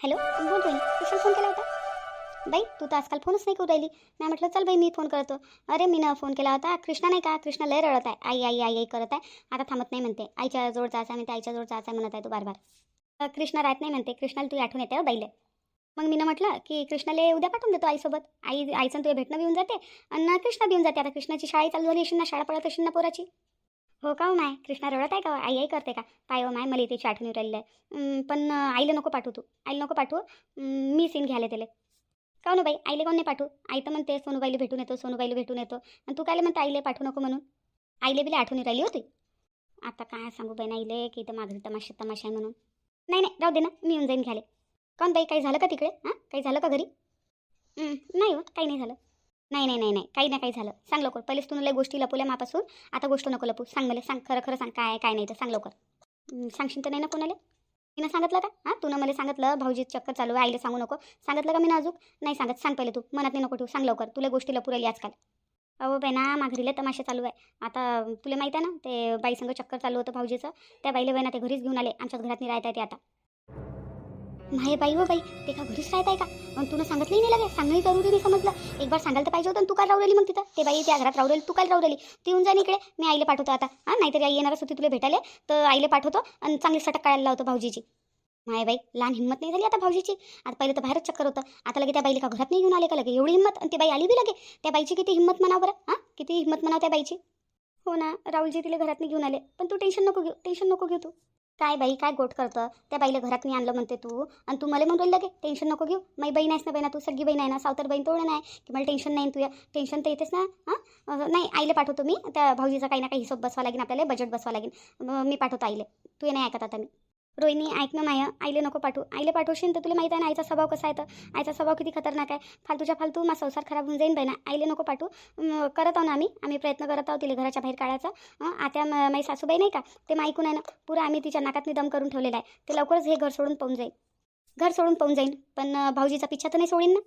Hello बोल बाई कशाला फोन केला होता? बाई तू तर आजकाल फोनच नाही करू राहिली. मी म्हटलं चल बाई मी फोन करतो. अरे मी ना फोन केला होता. कृष्णा नाही का? कृष्णा लय रडत आहे. आई आई आई आई करत आहे. आता थांबत नाही म्हणते. आईच्या जोड जायचा म्हणते आईच्या जोड जायचा म्हणत आहे तू बार बार. कृष्णा राहत नाही म्हणते. कृष्णाला तू आठवण येते हो बाईले. मग मी म्हटलं की कृष्णाला उद्या पाठवून देतो आईसोबत. आई आईचं तुझ्या भेटणं बी येऊन जाते. आणि कृष्णा भी येऊन जाते. आता कृष्णाची शाळा चालू झाली असेल ना शाळा पडत असेल ना पोराची. हो का नाही माय? कृष्णा रडत आहे का? आई आई करते का? पाय हो माय मला तिची आठवण येऊ राहिली आहे. पण आईला नको पाठवू तू. आईला नको पाठवू. मी सीन घ्यायला त्याला का ना बाई आईले कोण नाही पाठवू? आई तर म्हणते सोनूबाईला भेटून येतो सोनूबाईला भेटून येतो. आणि तू कायले म्हणते आईले पाठवू नको म्हणून? आईले बिले आठवणी राहिली होती आता काय सांगू बाई आईले की इथं माझं तमाशा तमाशा आहे म्हणून. नाही नाही राहू दे ना मी येऊन जाईन घ्यायला. काऊन बाई काही झालं का तिकडे? हां? काही झालं का घरी? नाही हो काही नाही झालं. नाही नाही नाही नाही. काही नाही काही झालं. सांग लवकर. पहिलेच तू लय गोष्टी लपवल्या मापासून. आता गोष्ट नको लपू सांग मला. सांग. खरं खरं सांग. काय काय नाही तर सांग लवकर. सांगशील तर नाही ना कोणाला? तिनं सांगितलं का? हां? तुनं मला सांगितलं भाऊजी चक्कर चालू आहे आईला सांगू नको. सांगितलं का मी अजून नाही सांगत. सांग पहिले तू. मनात नाही नको ठेवू. सांग लवकर. तुला गोष्टी लपू राहिली आजकाल. अहो बहिणा माघरीला तमाशा चालू आहे. आता तुला माहिती आहे ना ते बाईसंग चक्कर चालू होतं भाऊजीचं. त्या बाईला बहिणा ते घरीच घेऊन आले. आमच्याच घरात नाही राहत आहे ते आता. नाही बाई हो बाई ते का घरीच राहत आहे का? मग तुला सांगितलंही नाही लगे सांगणंही जरुरी नाही समजलं. एक बार सांगायला तर पाहिजे होतं तू काल राहू राहिली मग तिथं ते बाई त्या घरात राहू तू काल राहू राहिली ती येऊन जाईन इकडे मी आईला पाठवतो आता. हां नाहीतरी आई येणारच होती तुला भेटायला. तर आईला पाठवतो आणि चांगली सटक काढायला लावतो भाऊजीची. माय बाई लहान हिंमत नाही झाली आता भाऊजीची. आता पहिले तर बाहेरच चक्कर होतं. आता लगे त्या बाईला का घरात नाही घेऊन आले का लगे? एवढी हिंमत? आणि ती बाई आली बी लगे. त्या बाईची किती हिंमत म्हणावं बरं? हां किती हिंमत म्हणा त्या बाईची? हो ना राहुलजी तिला घरात नाही घेऊन आले. पण तू टेन्शन नको घेऊ टेन्शन नको घेऊ तू. काय बाई काय गोट करतं? त्या बाईला घरात नाही आणलं म्हणते तू. आणि तू मला म्हणून लगे टेन्शन नको घेऊ. माई बहीण आहेस ना बहिणा तू सगळी बहीण आहे ना सावतर बहीण तेवढं नाही की मला टेन्शन नाही तुझ्या. टेन्शन तर येतेच ना हां? नाही आईला पाठवतो मी. त्या भाऊजीचा काही ना काही हिशोब बसवा लागेल आपल्याला बजेट बसवा लागेल. मी पाठवतो आईले. तू नाही ऐकत आता मी. रोहिणी ऐक ना माया आईले नको पाठवू. आईले पाठवशील तर तुला माहीत आहे ना आईचा स्वभाव कसा आहे तर? आईचा स्वभाव किती खतरनाक आहे. फालतूच्या फालतू माझा संसार खराब होऊन जाईन बाई ना आईले नको पाठवू. करत आहो ना आम्ही. आम्ही प्रयत्न करत आहोत तिला घराच्या बाहेर काढायचा. आता माई माझी सासूबाई नाही का? ते मग ऐकून आहे ना पुरं आम्ही तिच्या नाकातनी दम करून ठेवलेला आहे. ते लवकरच हे घर सोडून पाहून जाईल घर सोडून पाहून जाईन. पण भाऊजीचा पिच्छा तर नाही सोडीन ना?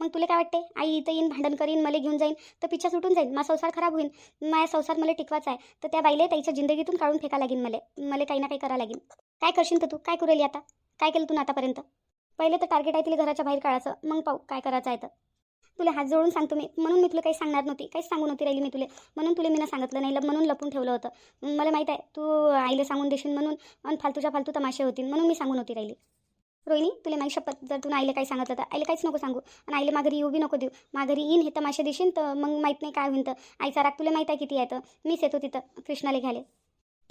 मग तुला काय वाटते आई इथं येईन भांडण करीन मला घेऊन जाईन तर पिच्छा सुटून जाईन. माझा संसार खराब होईल माझा संसार मला टिकवायचा आहे. तर त्या बाईला त्याच्या जिंदगीतून काढून फेका लागेल मला. मला काही ना काही करावं लागेल काय करशील तर तू? काय करू आता? काय केलं तू आतापर्यंत? पहिले तर टार्गेट आहे तिला घराच्या बाहेर काढायचं. मग पाहू काय करायचं आहे तर. तुला हात जोडून सांगतो मी. म्हणून मी तुला काही सांगणार नव्हती. काहीच सांगू नव्हती राहिली मी तुला. म्हणून तुला मी सांगितलं नाही. ल- म्हणून लपून ठेवलं होतं. मला माहीत आहे तू आईला सांगून देशील म्हणून आणि फालतूच्या फालतू तमाशे होतील. म्हणून मी सांगू नव्हती राहिली. रोहिणी तुला माही शपथ. जर तू आईला काही सांगितलं तर. आईला काहीच नको सांगू. आणि आईला माघारी येऊ बी नको देऊ. माघारी येईन हे तमाशे देशील तर मग माहीत नाही काय होईन तर. आईचा राग तुला माहीत आहे किती आहे तर. मीच येतो तिथं कृष्णाला घ्यायला.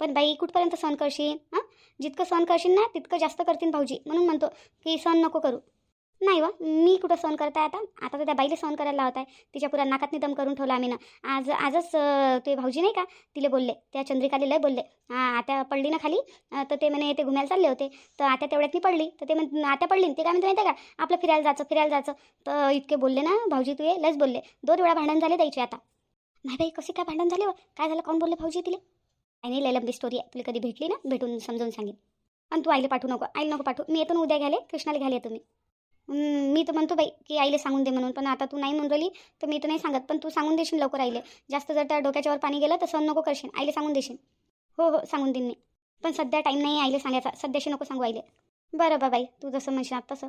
पण बाई कुठपर्यंत सहन करशील? हां? जितकं सहन करशील ना तितकं जास्त करतील भाऊजी. म्हणून म्हणतो की सहन नको करू. नाही वा मी कुठं सहन करत आहे आता? आता तर त्या बाईला सहन करायला लावत आहे तिच्या पुरा नाकात निदम करून ठेवला आम्ही ना. आज आजच ते भाऊजी नाही का तिले बोलले. त्या चंद्रिकाले लय बोलले. आता पडली ना खाली? तर ते म्हणे ते घुमायला चालले होते. तर आता तेवढ्यात मी पडली. तर ते म्हण आता पडली ते काय म्हणते माहिती आहे का? आपलं फिरायला जायचं फिरायला जायचं. तर इतके बोलले ना भाऊजी तू ये लयच बोलले. दोन वेळा भांडण झाले द्यायचे आता. नाही बाई कसे काय भांडण झाले व? काय झालं? कोण बोलले भाऊजी तिले? आणि नाही स्टोरी आहे तुला कधी भेटली ना भेटून समजावून सांगेन. आणि तू आईला पाठवू नको आईला नको पाठवू. मी येतो ना उद्या घ्याले कृष्णाला घ्याले येतो मी. मी तर म्हणतो बाई की आईला सांगून दे म्हणून पण आता तू नाही म्हणून राहिली तर मी तर नाही सांगत पण तू सांगून देशील लवकर आईले. जास्त जर त्या डोक्याच्यावर पाणी गेलं तर सहन नको करशील आईला सांगून देशील. हो हो सांगून देईन मी. पण सध्या टाईम नाही आईला सांगायचा सध्याशी नको सांगू आईले. बरं बा बाई तू जसं म्हणशील तसं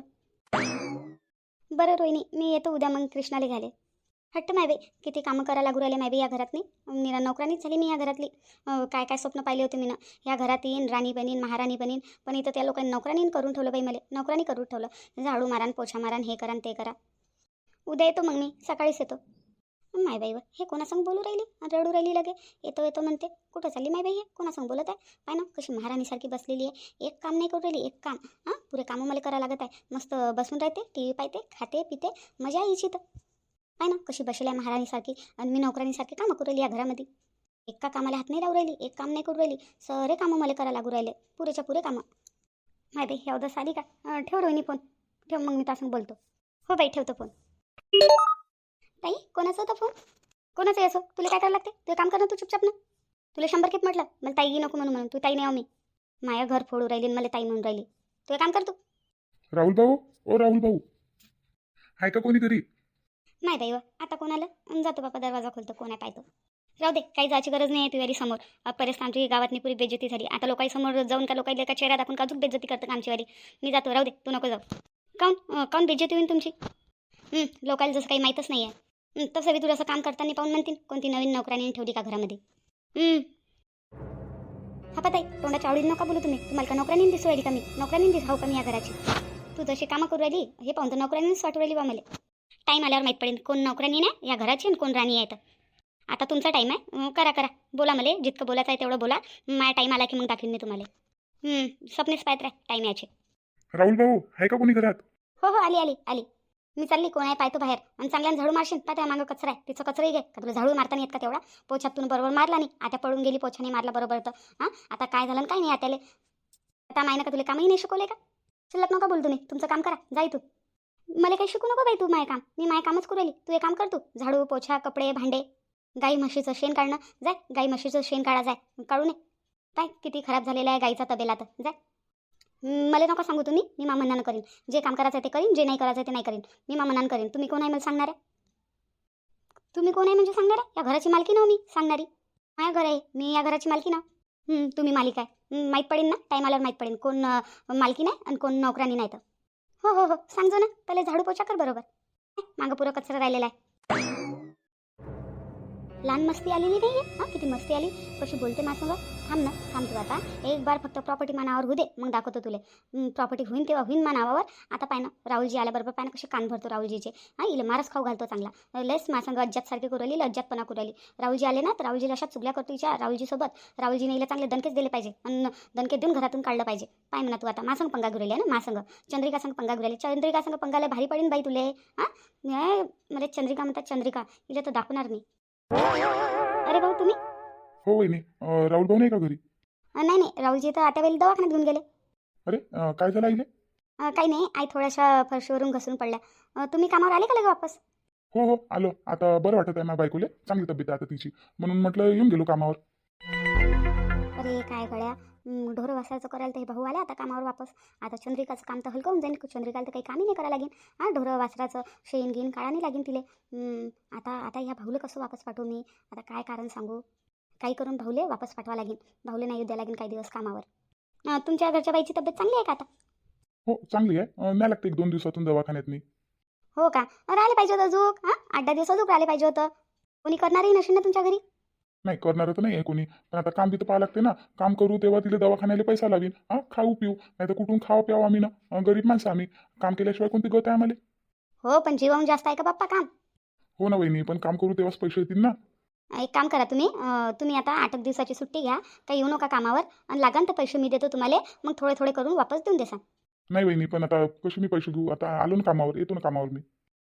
बरं रोहिणी मी येतो उद्या मग कृष्णाला घ्याले हट्ट माय बाई किती कामं करायला लागू राहिले माय या घरातनी? निरा नोकरानीच झाली मी या घरातली. काय काय स्वप्न पाहिले होते मी ना या घरात येईन राणी बनीन महाराणी बनीन पण इथं त्या लोकांनी नोकरानीन करून ठेवलं बाई मला. नोकरानी करून ठेवलं. झाडू मारान पोछा मारान हे करान ते करा. उद्या येतो मग मी सकाळीच येतो. माय बाई व, हे कोणासंग बोलू राहिली? आणि रडू राहिली लगे. येतो येतो म्हणते. कुठं चालली माय बाई हे? कोणासंग बोलत आहे? पाय ना कशी महाराणीसारखी बसलेली आहे. एक काम नाही करू राहिली एक काम. हां पुरे कामं मला करावं लागत आहे. मस्त बसून राहते टी व्ही पाहते खाते पिते मजा यायची तर आहे ना कशी बसली आहे महाराणीसारखी? आणि मी नोकरानीसारखी कामं करू राहिली या घरामध्ये. एका कामाला हात नाही लावू राहिली एक काम नाही करू राहिली सरे कामं मला करायला लागू राहिले पुरेच्या पुरे कामं. माय बाई एवढं आली का? ठेव रोहिणी फोन ठेव मग मी तासून बोलतो. हो बाई ठेवतो फोन ताई कोणाचा होता फोन कोणाचं आहे असं? तुला काय करायला लागते? तुला काम करणं तू चुपचाप ना. तुला शंभर खेप म्हटलं मला ताई नको म्हणून म्हणून. तू ताई नाही आहो मी. माया घर फोडू राहिली आणि मला ताई म्हणून राहिली. तुला काम कर तू. राहुल भाऊ? ओ राहुल भाऊ. आहे का कोणीतरी? नाही ताई हो, आता कोण आलं? जातो बापा दरवाजा खोलतो कोण आहे पाहतो राहू दे काही जायची गरज नाही आहे तुझ्या समोर. अ, आमची गावातनी पुरी बेज्जती झाली. आता लोकांनी समोर जाऊन का लोकांना का चेहरा दाखवून का अजून बेज्जती करतं का मी जातो राहू दे तू नको जाऊ. काऊन? काऊन बेज्जती होईन तुमची? लोकांना जसं काही माहीतच नाही आहे तसं बी तुला असं काम करताना पाहून म्हणतील कोणती नवीन नोकराने ठेवली का घरामध्ये? हा पताई तोंडाच्या आवडीत नका बोलू तुम्ही. तुम्हाला का नोकऱ्यांनी दिसू राहिली का मी? नोकरांनी दिस का मी या घराची? तू जशी कामं करू राहिली हे पाहून तर नोकऱ्यांनीच वाटू राहिली बा मला टाईम आल्यावर माहीत पडेल कोण नोकरांनी नाही या घराची आणि कोण राणी आहे तर आता तुमचा टाईम आहे. करा करा. बोला मला. जितकं बोलायचं आहे तेवढं बोला. माझा टाईम आला की मग दाखवीन मी तुम्हाला. स्वप्नेच पाहत राह. टाईम याचे. राहुल भाऊ आहे का कोणी घरात? हो हो आली आली आली. मी चालली. कोण आहे? पाहतो बाहेर. आणि चांगल्यानं झाडू मारशील. पाहता मागं कचरा आहे. तिचं कचराही घे. का तुला झाडू मारता नाही येत का तेवढा? पोछात तून बरोबर मारला नाही. आता पळून गेली पोछाने मारला बरोबर तर. हां आता काय झालं काय नाही आत्याले? आता मायनं का तुला कामही नाही शिकवले का? शिल्लक नका बोल तुम्ही. तुमचं काम करा. जाय तू मला काही शिकू नको बाई तू माय काम मी माय कामच करू तू हे काम कर तू. झाडू पोछा कपडे भांडे गाई म्हशीचं शेण काढणं. जाय गाई म्हशीचं शेण काढा जाय. काढू नये. काय किती खराब झालेला आहे गाईचा तबेला तर. जाय. मला नका सांगू तुम्ही. मी मामन्नानं करीन. जे काम करायचं आहे ते करीन जे नाही करायचं आहे ते नाही करीन. मी मामनान करीन. तुम्ही कोण आहे मला सांगणार आहे? तुम्ही कोण आहे म्हणजे सांगणार आहे? या घराची मालकी ना हो मी सांगणारी. माझ्या घर आहे. मी या घराची मालकी ना. तुम्ही मालिक आहे. माहीत पडेल ना? टाईम आल्यावर माहीत पडेल कोण मालकी नाही आणि कोण नोकरानी नाही तर. हो हो हो. सांगजो ना. पहिले झाडू पोचा कर बरोबर. मागं पुरं कचरा राहिलेला आहे. लहान मस्ती आलेली नाही आहे हां किती मस्ती आली? कशी बोलते माझ्यासंग थांब ना थांब तू आता. एक बार फक्त प्रॉपर्टी मानावर होऊ दे मग दाखवतो तुले. प्रॉपर्टी होईन तेव्हा होईन मानावर आता पाय ना राहुलजी आल्याबरोबर पाय ना कसे कान भरतो राहुलजीचे. हां इले मारच खाऊ घालतो चांगला. लस माझ्यासंग अज्जातसारखी करू लज्जातपणा अज्जातपणा राहुलजी आले ना तर राहुलजीला अशा चुगल्या करतो तिच्या राहुलजीसोबत राहुलजीने इला चांगले दणकेच दिले पाहिजे. आणि दणके देऊन घरातून काढलं पाहिजे. पाय म्हणा तू आता मासंग पंगा घेऊ आहे ना मासंग चंद्रिका संग पंगा घेऊ चंद्रिका संग पंगाला भारी पडेन बाई तुले. हां? मला चंद्रिका म्हणतात चंद्रिका. इला तर दाखवणार नाही. अरे भाऊ तुम्ही? हो वहिनी. राहुल भाऊ नाही का घरी? नाही नाही. राहुलजी तर आता वेळी दवाखान्यात घेऊन गेले. अरे अं, काय झालं आईले? काही नाही. आई थोड्याशा फरशीवरून घसरून पडल्या. तुम्ही कामावर आले का लगे वापस? हो हो. आलो. आता बरं वाटत आहे माझ्या बायकोले. चांगली तब्येत आहे आता तिची. म्हणून म्हटलं येऊन गेलो कामावर. अरे काय गड्या. हं, ढोरं वासायचं करायला तर हे भाऊ आले आता कामावर वापस. आता चंद्रिकाचं काम तर हलकं होऊन जाईल. चंद्रिकाला तर काही कामही नाही करायला लागेल. हां ढोरं वासराचं शेण घेईन काळा नाही लागेल तिले. आता आता ह्या भाऊले कसं वापस पाठवू मी? आता काय कारण सांगू? काही करून भाऊले वापस पाठवा लागेल. भाऊले नाही द्या लागेल काही दिवस कामावर. तुमच्या घरच्या बाईची तब्येत चांगली आहे का आता? हो चांगली आहे. नाही लागते एक दोन दिवसातून दवाखान्यात मी हो का? राहिले पाहिजे होतं अजूक हां? आठ दहा दिवस अजूक राहिले पाहिजे होतं. कोणी करणारही नसेल ना तुमच्या घरी? नाही करणार तर नाही आहे कोणी. पण आता काम तिथं पाहा लागते ना. काम करू तेव्हा तिला दवाखान्याला पैसा लावीन हा? खाऊ पिऊ. नाही तर कुठून खाऊ प्यावं आम्ही ना. गरीब माणसं आम्ही. काम केल्याशिवाय कोणती गत आहे आम्हाला? हो पण जीवाहून जास्त आहे का बाप्पा काम? हो ना वहिनी. पण काम करू तेव्हाच पैसे येतील ना. एक काम करा तुम्ही तुम्ही आता आठ एक दिवसाची सुट्टी घ्या काही येऊ नका कामावर आणि लागन तर पैसे मी देतो तुम्हाला मग थोडे थोडे करून वापस देऊन देसान. नाही वहिनी पण आता कसे मी पैसे घेऊ? आता आलो ना कामावर येतो ना कामावर मी.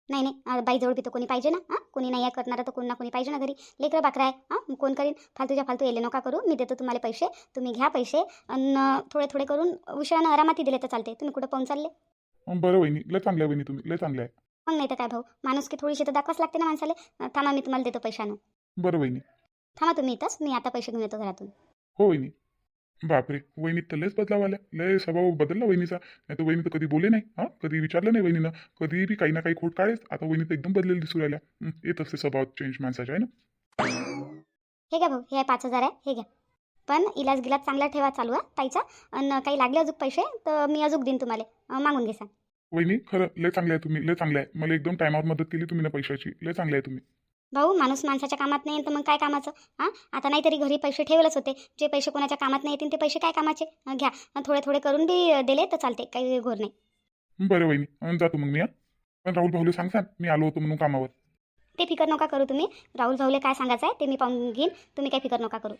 नाही नाही बाईजवळ बी तर कोणी पाहिजे ना हां? कोणी नाही करणारं तर कोणी ना कोणी पाहिजे ना घरी. लेकरं बाकरा आहे हां? मग कोण करीन? फालतूच्या फालतू येले नका करू मी देतो तुम्हाला पैसे तुम्ही घ्या पैसे आणि थोडे थोडे करून उशिरानं आरामाती दिले तर चालते तुम्ही कुठं पाहून चालले? बरं वहिनी लय चांगल्या वहिनी तुम्ही लय चांगल्या आहे मग नाही तर काय भाऊ माणूस की थोडीशी तर दाखवाच लागते ना माणसाला. थांबा मी तुम्हाला देतो पैशानं. बरं वहिनी. थांबा तुम्ही इथंच. मी आता पैसे घेऊन येतो घरातून. हो वहिनी. बापरे वहिनीत तर लयच बदलाव आल्या. लय स्वभाव बदलला वहिनीचा. नाही तर वहिनी तर कधी बोले नाही हां? कधी विचारलं नाही वहिनीनं. कधी बी काही ना काही खोट काढेच आता वहिनी तर एकदम बदलेली दिसू राहिल्या. हं, येत असते स्वभाव चेंज माणसाच्या आहे ना? हे घ्या भाऊ हे आहे पाच हजार आहे. हे घ्या. पण इलाज गिलाज चांगला ठेवा चालू आहे ताईचा. आणि काही लागले अजून पैसे तर मी अजून देईन तुम्हाला. अं, मागून घेसान वहिनी खरं लय चांगले आहे तुम्ही. लय चांगले आहे. मला एकदम टायमावर मदत केली तुम्ही ना पैशाची. लय चांगले आहे तुम्ही. भाऊ माणूस माणसाच्या कामात नाही तर मग काय कामाचं? हां? आता नाहीतरी घरी पैसे ठेवलेच होते. जे पैसे कोणाच्या कामात नाही येतील ते पैसे काय कामाचे? घ्या. थोडे थोडे करून बी दिले तर चालते काही घोर नाही. बरं वहिनी. जातो मग मी पण राहुल भाऊले सांगसान मी आलो होतो म्हणून कामावर. ते फिकर नका करू तुम्ही. राहुल भाऊले काय सांगायचं आहे ते मी पाहून घेईन. तुम्ही काय फिकर नका करू.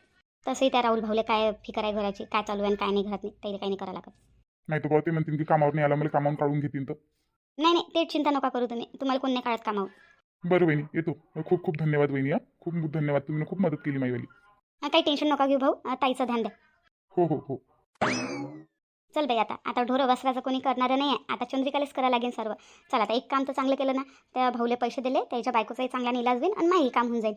तसंही त्या राहुल भाऊले काय फिकर आहे घराची काय चालू आहे आणि काय नाही घरात नाही त्याला काही नाही करायला लागत. नाही तर भाऊ ते म्हणतील की कामावर नाही आला मला कामावून काढून घेतील तर. नाही नाही ते चिंता नका करू तुम्ही. तुम्हाला कोण नाही काढत कामावर. बरं वहिनी येतो. खूप खूप धन्यवाद वहिनी हा. खूप खूप धन्यवाद. तुम्ही खूप मदत केली माझीवाली अं, काही टेन्शन नका घेऊ भाऊ. ताईचं ध्यान द्या. हो हो हो. चल बाई आता. आता ढोरं वस्त्राचं कोणी करणारं नाही आहे आता चंद्रिकालाच करायला लागेल सर्व. चल आता एक काम तर चांगलं केलं ना. त्या भाऊले पैसे दिले. त्याच्या बायकोचाही चांगला निलाज होईल आणि माही काम होऊन जाईल.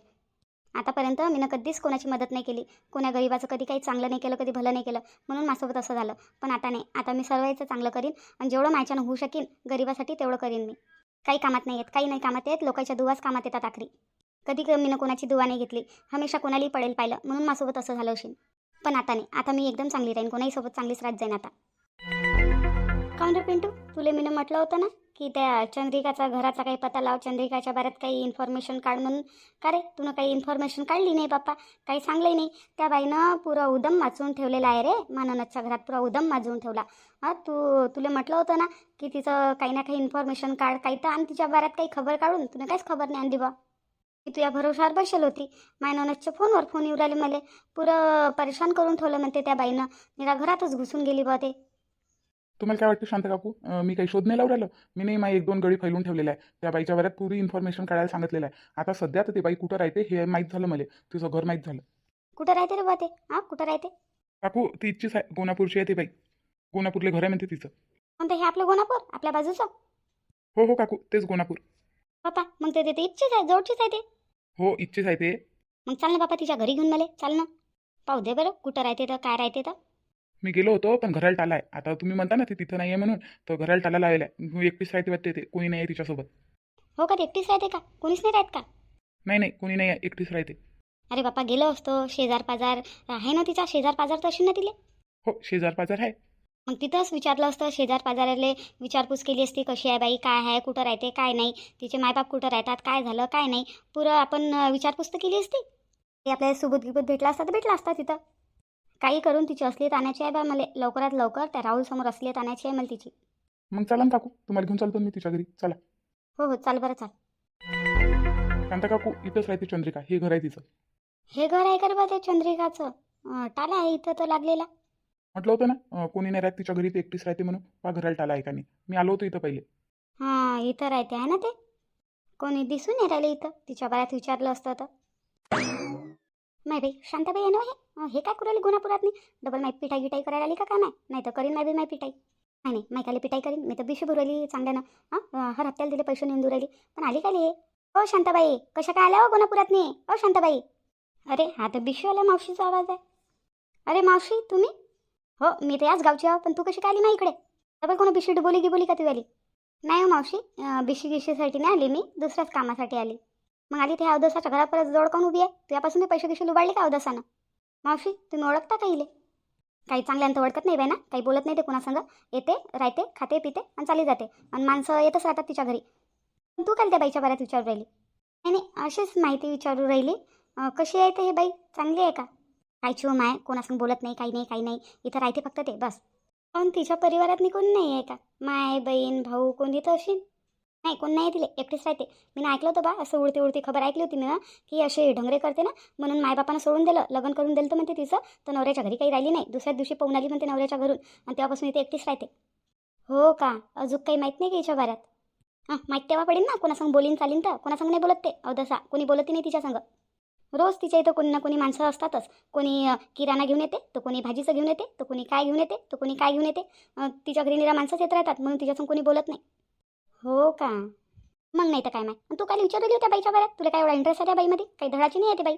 आतापर्यंत मी ना कधीच कोणाची मदत नाही केली. कोण्या गरीबाचं कधी काही चांगलं नाही केलं कधी भलं नाही केलं. म्हणून माझ्यासोबत असं झालं. पण आता नाही. आता मी सर्वांचं चांगलं करीन आणि जेवढं माझ्यानं होऊ शकेन गरिबासाठी तेवढं करीन मी. काही कामात नाही येत काही नाही कामात येत लोकांच्या दुवाच कामात येतात आखरी. कधी मी मीनं कोणाची दुवा नाही घेतली हमेशा कोणालाही पडेल पाहिलं म्हणून माझ्यासोबत असं झालं असेल पण आता नाही आता मी एकदम चांगली राहीन कोणाही सोबत चांगलीच राहत जाईन आता. काऊन रे पिंटू? तुले मीनं म्हटलं होतं ना की त्या चंद्रिकाचा घराचा काही पत्ता लाव चंद्रिकाच्या बारात काही इन्फॉर्मेशन काढ म्हणून. का रे? तुनं काही इन्फॉर्मेशन काढली नाही बाप्पा? काही सांगलंही नाही. त्या बाईनं पुरा उदम माचून ठेवलेला आहे रे. माननच्या घरात पुरा उदम माजवून ठेवला. हां तू तुला म्हटलं होतं ना की तिचं काही ना काही इन्फॉर्मेशन काढ काही तर आणि तिच्या बारात काही खबर काढून. तुला काहीच खबर नाही आणली बा. की तुझ्या भरोशावर बसेल होती. मायननच्या फोनवर फोन येऊ राहिले मला. पुरं परेशान करून ठेवलं म्हणते त्या बाईनं. निरा घरातच घुसून गेली बा ते. तुम्हाला काय वाटतं शांत काकू? मी काही शोध नाही लावू राहिलो मी नाही माझी एक दोन गडी फैलून ठेवलेला आहे त्या बाईच्या बऱ्यात पुरी इन्फॉर्मेशन काढायला सांगितलेलं आहे. आता सध्या तर ते बाई कुठं राहते हे माहीत झालं मला. तिचं घर माहीत झालं. कुठं राहते रे बा ते? हां कुठं राहते? काकू ती इच्छीच आहे गोनापूरची आहे ती बाई. गोनापूरले घर आहे म्हणते तिचं. म्हणते हे आपलं गोनापूर आपल्या बाजूचं? हो हो काकू तेच गोनापूर बापा मग ते ते इच्छेच आहे जोडचीच आहे ते? हो इच्छीच आहे ते. मग चाल ना बापा तिच्या घरी घेऊन मला. चाल ना. पाहू दे बरं कुठं राहते तर काय राहते तर. मी गेलो होतो पण घराला टाला आहे. आता तुम्ही म्हणता ना ते तिथं नाही आहे म्हणून तर घराला टाला लावलेला आहे. एकटीच राहते वाटते ते. कोणी नाही आहे तिच्यासोबत. हो का? ते एकटीच राहते का? कोणीच नाही राहत का? नाही नाही. कोणी नाही आहे एकटीच राहते. अरे बापा गेलो असतो. शेजार पाजार आहे ना तिचा? शेजार पाजार तर असेल ना तिले? हो शेजार पाजार आहे. मग तिथंच विचारलं असतं. शेजार पाजाराले विचारपूस केली असती कशी आहे बाई? काय आहे? कुठं राहते? काय नाही? तिचे मायबाप कुठं राहतात? काय झालं? काय नाही? पुरं आपण विचारपूस तर केली असती. ते आपल्याला सुबूत गिबूत भेटला असता तर भेटला असता तिथं. काही करून तिची असलीत आणायची आहे बा मला लवकरात लवकर त्या राहुल समोर असलीत आणायची आहे मला तिची. मग चला ना काकू तुम्हाला घेऊन चालतो मी तिच्या घरी. चला. हो हो चाल बरं चाल. शांता काकू इथंच राहते चंद्रिका. हे घर आहे तिचं. हे घर आहे का रे बा ते चंद्रिकाचं? अं, टाला आहे इथं तर लागलेला. म्हटलं होतं ना अं, कोणी नाही राहत तिच्या घरी ते एकटीच राहते म्हणून. पा घराला टाला आहे का नाही? मी आलो होतो इथं पहिले. हां इथं राहते आहे ना ते? कोणी दिसून नाही राहिले इथं. तिच्या बायात विचारलं असतं तर. नाही बाई शांताबाई आहे ना हे हे काय कुराली गुन्हापुरात नाही डबल माय पिठाई गिटाई करायला आली का काय नाही नाही तर करीन माय बी माय पिठाई. नाही नाही मायकाली पिठाई करीन. मी तर बिशी भरवली चांगल्यानं. हां हर हप्त्याला दिले पैसे नेऊन राहिली. पण आली काय हे? हो शांताबाई कशा काय आल्या हो गुन्हापुरात नाही ओ शांताबाई. अरे हा तर आल्या मावशीचा आवाज आहे. अरे मावशी तुम्ही? हो मी तर याच गावची आहो पण तू कशी काय आली मा इकडे? डबल कोणी बिशी बोली गी बोली का तू आली नाही हो मावशी बिशी गिशीसाठी नाही आली मी दुसऱ्याच कामासाठी आली. मग आली त्या अवदसाच्या घरापर्यंत जवळ काऊन उभी आहे? तुझ्यापासून मी पैसे गिशी लुबाडले का अवदसानं? मावशी तुम्ही ओळखता का इले? काही चांगल्यांत ओळखत नाही बाई ना? काही बोलत नाही ते कुणासंग? येते राहते खाते पिते आणि चाली जाते. आणि माणसं येतच राहतात तिच्या घरी. तू काल त्या बाईच्या बऱ्यात विचारू राहिली? नाही नाही अशीच माहिती विचारू राहिली. कशी आहे ते हे बाई? चांगली आहे का? काय चिवम आहे कोणासंग बोलत नाही काही नाही काही नाही. इथं राहते फक्त ते बस. पण तिच्या परिवारात कोण नाही आहे का? माय बहीण भाऊ कोण तर असेल? नाही कोण नाही तिले एकटीच राहते. मी ना ऐकलं होतं बा असं उडती उडती खबर ऐकली होती मी ना की असे ढंगरे करते ना म्हणून मायबापानं सोडून दिलं लग्न करून दिलं तर म्हणते तिचं तर नवऱ्याच्या घरी काही राहिली नाही. दुसऱ्याच दिवशी पाहून आली म्हणते नवऱ्याच्या घरून आणि तेव्हापासून इथे एकटीच राहते. हो का? अजून काही माहीत नाही का हिच्या बाऱ्यात हां माहीत तेव्हा पडेल ना कोणासंग बोलीन चालीन तर. कोणासंग नाही बोलत ते अवदसा. कोणी बोलत नाही तिच्या संग. रोज तिच्या इथं कोणी ना कोणी माणसं असतातच. कोणी किराणा घेऊन येते तर कोणी भाजीचं घेऊन येते तर कोणी काय घेऊन येते तर कोणी काय घेऊन येते. तिच्या घरी निरा माणसंच येत राहतात म्हणून तिच्यासंग कोणी बोलत नाही. हो का? मग नाही तर काय माय तू काल विचारली होत्या बाईच्या बऱ्यात तुला काय एवढा इंटरेस्ट आहे त्या बाईमध्ये? काही धडाची नाही आहे ती बाई.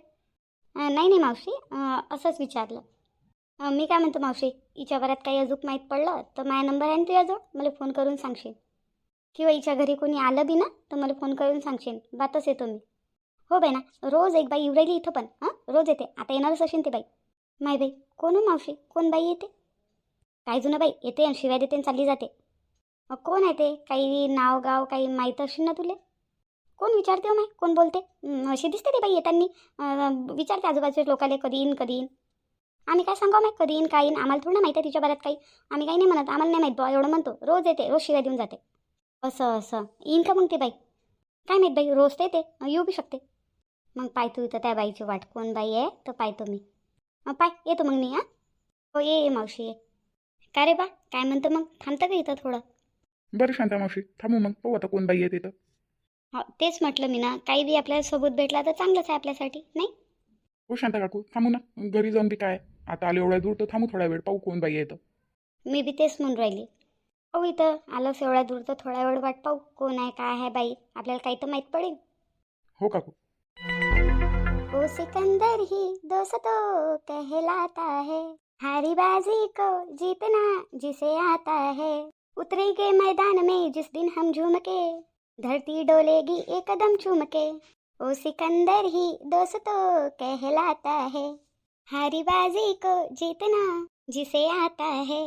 नाही नाही मावशी. असंच विचारलं. मी काय म्हणतो मावशी हिच्या बऱ्यात काही अजूक माहीत पडलं तर माझा नंबर आहे ना तुझ्याजवळ? मला फोन करून सांगशील. किंवा हिच्या घरी कोणी आलं बी ना तर मला फोन करून सांगशील. बातच येतो मी. हो बाई ना रोज एक बाई येऊ राहिली इथं पण. हां? रोज येते. आता येणारच असेल ते बाई. माय बाई कोण हो मावशी? कोण बाई येते? काय जुनं बाई? येते आणि शिवाय देते आणि चालली जाते. कोण आहे ते? काही नाव गाव काही माहीत असेल ना तुले? कोण विचारते हो माय? कोण बोलते? अशी दिसते ते बाई येतानी. विचारते आजूबाजूच्या लोकाले कधी येईन कधी येईन आम्ही काय सांगावं हो माय? कधी येईन काय येईन आम्हाला थोडं माहिती आहे तिच्या बऱ्यात काही. आम्ही काही नाही म्हणत. आम्हाला नाही माहीत बा एवढं म्हणतो. रोज येते रोज शिवाय देऊन जाते. असं असं. येईन का मग ते बाई? काय माहीत बाई रोज तर येते. येऊ बी शकते. मग पाय तू इथं त्या बाईची वाट. कोण बाई आहे? तर पाहतो मी. पाय येतो मग मी हां? हो ये मावशी ये. का रे बा? काय म्हणतो मग? थांबतं का इथं थोडं? बरं शांता मावशी थांबू मग पाहू आता कोण बाई आहे तिथं. हो तेच म्हटलं मी ना काही बी आपल्यासोबत भेटला तर चांगलंच आहे आपल्यासाठी नाही? हो शांता काकू थांबू ना घरी जाऊन बी काय आता आले एवढ्या दूर तर थांबू थोडा वेळ पाहू कोण बाई तर मी बी तेच म्हणून राहिली. हो इथं आलोच एवढ्या दूर तर थोडा वेळ वाट पाहू कोण आहे काय आहे बाई आपल्याला काही तर माहीत पडेल. हो काकू. ओ सिकंदर ही दोस्तों कहलाता है हारी बाजी को जीतना जिसे आता है. उतरेंगे मैदान में जिस दिन हम झूम के धरती डोलेगी एक कदम चूम के ओ सिकंदर ही दोस्तों कहलाता है। हारी बाजी को जीतना जिसे आता है।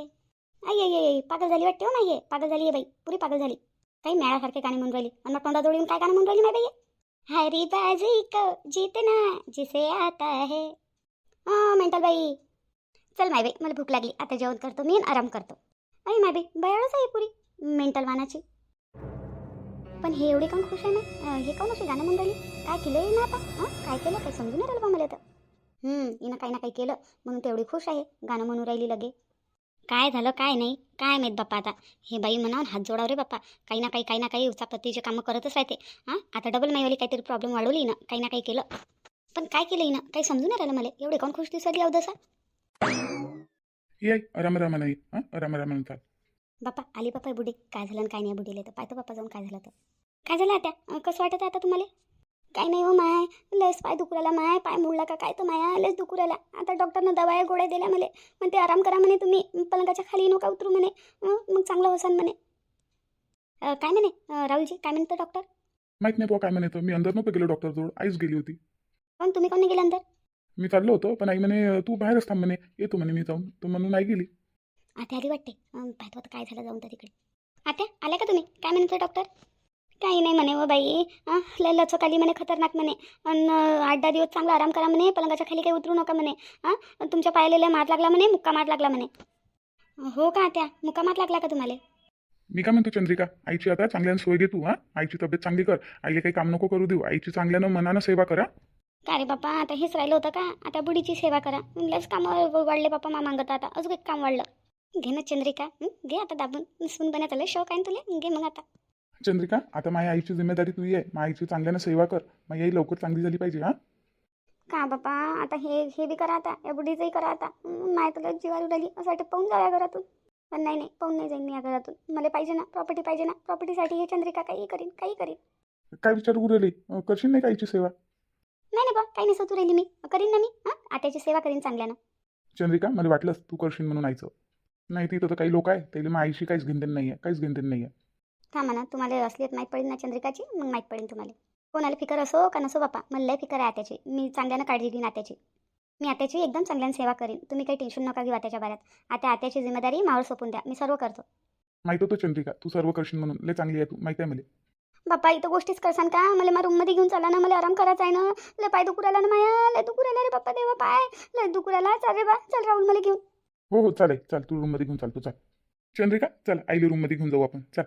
आई आई पागल झाली वाटते हो नाही पागल झाली आहे बाई पुरी पागल झाली काही मेळासारखे गाणे म्हणून राहिली आणि मग तोंडाजवळ येऊन काय गाणं म्हणून राहिली माय बाई हरी बाजी को जीतना जिसे आता है। हा मेंटल बाई चल माय बाई मला भूक लागली आता जेवण करतो मी आराम करतो अरे माय बयाळच आहे पुरी मेंटल वानाची. पण हे एवढी काऊन खुश आहे ना हे काऊन अशी गाणं मंडळी? काय केलं ना आता? हां? काय केलं? काय समजून नाही राहिलं बा मला तर. हम्म हिनं काही ना काही केलं म्हणून तेवढी खुश आहे गाणं म्हणून राहिली लगे. काय झालं काय नाही काय माहीत बाप्पा आता? हे बाई म्हणावून हात जोडाव रे बाप्पा. काही ना काही काही ना काही उचापत्तीचे कामं करतच राहते. हां? आता डबल माईवाली काहीतरी प्रॉब्लेम वाढवली ना काही ना काही केलं. पण काय केलं हिनं? काही समजून नाही राहिलं मला. एवढे काऊन खुश दिसली अवदसा ये आराम आराम नाही हां? आराम आराम चाल बाप्पा आली बाप्पा बुडी काय झालं आणि काय नाही बुडीले तर पाहतो बाप्पा जाऊन काय झालं तर? काय झालं आता कसं वाटत आता तुम्हाला? काय नाही हो माय. लस पाय दुखराला माय. पाय मोडला का काय तर माया. लस दुखराला आता डॉक्टरनं दवाया गोळ्या दिल्या मला म्हणते आराम करा म्हणे तुम्ही. पलंगाच्या खाली नका उतरू म्हणे. मग चांगलं होसान म्हणे. काय म्हणे? राहुलजी काय म्हणतं डॉक्टर? माहीत नाही बुवा काय म्हणे तर मी अंदर नव्हतं गेलो डॉक्टरजवळ. आईच गेली होती. पण तुम्ही कोण गेले अंदर मी चाललो होतो पण आई म्हणे तू बाहेरच थांब म्हणे येतो म्हणे मी जाऊन. तर म्हणून आई गेली. आता आली वाटते. पाहतो आता काय झालं जाऊन तर तिकडे. आता आल्या का तुम्ही? काय म्हणतो डॉक्टर काही नाही म्हणे व बाई. लय लचक आली म्हणे खतरनाक म्हणे. अन आठ दहा दिवस चांगला आराम करा म्हणे पलंगाच्या खाली काही उतरू नका म्हणे. हां तुमच्या पायाला लय मार लागला म्हणे मुक्का मार लागला म्हणे. हो का त्या मुक्का मार लागला का तुम्हाला? मी काय म्हणतो चंद्रिका? आईची आता चांगल्यानं सोय घे तू हां. आईची तब्येत चांगली कर. आईला काही काम नको करू देऊ. आईची चांगल्यानं मनानं सेवा करा. का रे बाप्पा आता हेच राहिलं होतं का? आता बुडीची सेवा करा. लस कामावर वाढले बाप्पा मा मागत आता. अजून एक काम वाढलं. घे ना चंद्रिका? घे आता दाबून. सून बनायचं लय शौक आहे तुला? घे मग आता. चंद्रिका आता माझ्या आईची जिम्मेदारी तू आहे. माझ्या आईची चांगल्यानं सेवा कर. माझी आई लवकर चांगली झाली पाहिजे हां? का बापा आता हे हे बी करा आता. या बुढीचंही करा आता. माय तुला जीवावर उडाली. असं वाटतं पाहून जाऊ या घरातून. पण नाही नाही. पाहून नाही जाईन मी या घरातून. मला पाहिजे ना प्रॉपर्टी पाहिजे ना. प्रॉपर्टीसाठी हे चंद्रिका काही करीन काही करीन. काय विचार अं, करशील नाही का आईची सेवा? नाही नाही बा काही नाही सतू राहिली मी. करीन ना मी हां? आत्याची सेवा करीन चांगल्यानं. चंद्रिका मला वाटलंच तू करशील म्हणून आईचं. नाही तिथं तर काही लोक आहे त्याला मग आईशी काहीच घेणदेण नाही आहे काहीच घेणदेण नाही आहे थांबा ना तुम्हाला असलीत माहीत पडेल ना चंद्रिकाची मग माहीत पडेल तुम्हाला. कोणाला फिकर असो का नसो बापा मला लय फिकर आहे आत्याची. मी चांगल्यानं काळजी घेईन आत्याची. मी आत्याची एकदम चांगल्यानं सेवा करीन. तुम्ही काही टेन्शन नका घेऊ आत्याच्या बाऱ्यात. आता आत्याची जिम्मेदारी मावर सोपून द्या. मी सर्व करतो. माहीत होतं चंद्रिका तू सर्व करशील म्हणून. लय चांगली आहे तू. माहिती आहे मला. बाप्पा इथं गोष्टीच करसान का? मला मा रूममध्ये घेऊन चाला ना मला आराम करायचा आहे ना. लय पाय दुखू राहिला ना माया. लय दुखू राहिला रे बाप्पा देवा पाय. लय दुखू राहिला. चाल रे बा चल राहुल मला घेऊन. हो हो चालेल चाल तू रूममध्ये घेऊन चाल तू चाल. चंद्रिका चल आईला रूममध्ये घेऊन जाऊ आपण. चल.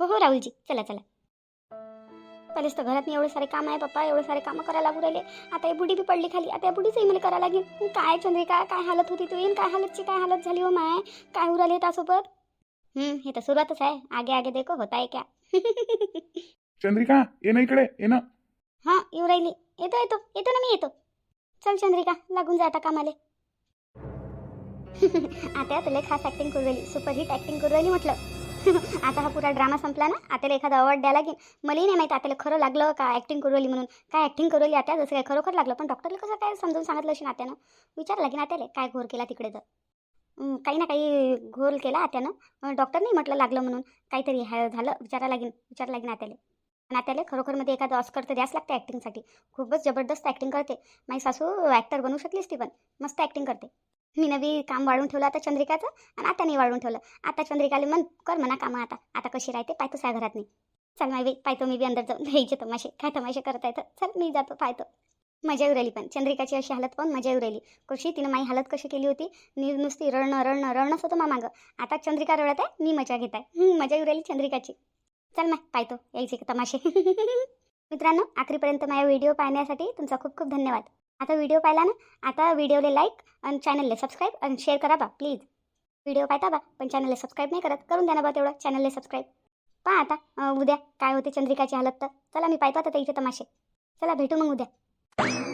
हो हो राहुलजी चला चला. पहिलेच तर घरात एवढे सारे काम आहे पप्पा एवढे सारे कामं करायला लागू राहिले. आता ही बुडी बी पडली खाली आता या बुडीचंही मला करायला लागेल. काय चंद्रिका काय हालत होती तू येईन काय हालतची काय हालत झाली हो माय? काय राहिले त्यासोबत हम्म हे तर सुरुवातच आहे. आगे आगे देखो होता है क्या? चंद्रिका ये ना इकडे ये ना. हा येऊ राहिली. येतो येतो येतो ना मी येतो. चल चंद्रिका लागून जा आता कामाले. आता तुला खास ऍक्टिंग करू राहिली. सुपरहिट ऍक्टिंग करू राहिली म्हटलं. आता हा पुरा ड्रामा संपला ना आता एखादा अवॉर्ड द्यायला लागेल. मलाही नाही माहिती आताला खरं लागलं का ऍक्टिंग करू राहिली म्हणून. काय ऍक्टिंग करू राहिली आता जसं काय खरोखर लागलं पण डॉक्टरला कसं काय समजून सांगितलं अशी आत्यानं? विचार लागेल नात्याला काय घोर केला तिकडे तर. काही ना काही घोल केला आत्यानं डॉक्टर नाही म्हटलं लागलं म्हणून. काहीतरी हा झालं विचारा लागेल विचार लागेल आत्याले आणि आत्याला खरोखरमध्ये एखादं ऑस्कर तर द्यास लागते ॲक्टिंगसाठी खूपच जबरदस्त ॲक्टिंग करते. माझी सासू ॲक्टर बनवू शकलीस ती पण. मस्त ॲक्टिंग करते. मी नवी काम वाढवून ठेवलं आता चंद्रिकाचं आणि आता वाढून वाढवून ठेवलं. आता चंद्रिकाला मन कर म्हणा कामं आता. आता कशी राहते? पाहतो त्या घरात नाही. चल माय बाई पाहतो मी बी अंदर जाऊन. घ्यायचे तमाशे. काय तमाशे करता येतं चल मी जातो पाहतो. मजा येऊ राहिली पण. चंद्रिकाची अशी हालत पण मजा येऊ राहिली कशी? तिनं माई हालत कशी केली होती? मी नुसती रडणं रडणं रडणंच होतं मा मागं आता चंद्रिका रडत आहे मी मजा घेत आहे. मजा येऊ राहिली चंद्रिकाची. चल मग पाहतो. यायचे तमाशे? मित्रांनो आखरीपर्यंत माझा व्हिडिओ पाहण्यासाठी तुमचा खूप खूप धन्यवाद. आता व्हिडिओ पाहिला ना? आता व्हिडिओला लाईक आणि चॅनलला सबस्क्राईब आणि शेअर करा बा प्लीज व्हिडिओ पाहता बा पण चॅनलला सबस्क्राईब नाही करत. करून द्या ना बा तेवढं चॅनलला सबस्क्राईब पहा आता उद्या काय होते चंद्रिकाची हालत तर? चला मी पाहतो आता त्याचे तमाशे. चला भेटू मग उद्या. you